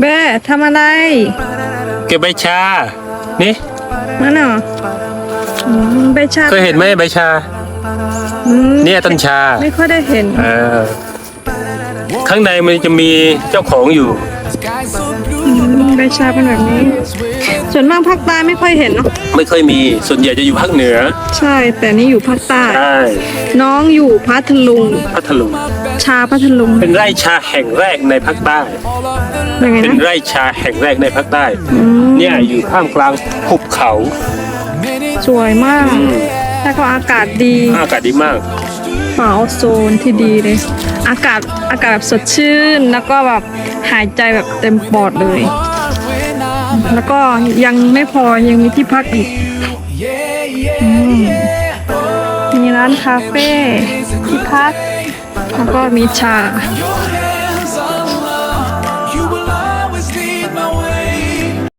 แบ่ทำอะไร เก็บใบชา นี่ นั่นเหรออืมใบชาเคยเห็นไหมใบชา อืมเนี่ยต้นชา ไม่ค่อยได้เห็น เออ ข้างในมันจะมีเจ้าของอยู่ อืมใบชาเป็นแบบนี้ ส่วนมากภาคใต้ไม่ค่อยเห็นเนาะ ไม่เคยมี ส่วนใหญ่จะอยู่ภาคเหนือ ใช่ แต่นี่อยู่ภาคใต้ ใช่ น้องอยู่พัทลุง พัทลุง ชาพัทลุง เป็นไร่ชาแห่งแรกในภาคใต้ยังไงเป็นนะ ไร่ชาแห่งแรกในภาคใต้อืมเนี่ยอยู่ท่ามกลางหุบเขาสวยมาก แล้วก็อากาศดีอากาศดีมากเป่าโซนที่ดีเลย อากาศอากาศแบบสดชื่น แล้วก็แบบหายใจแบบเต็มปอดเลย แล้วก็ยังไม่พอยังมีที่พักอีกอืมมีร้านคาเฟ่ที่พัก แล้วก็มีชา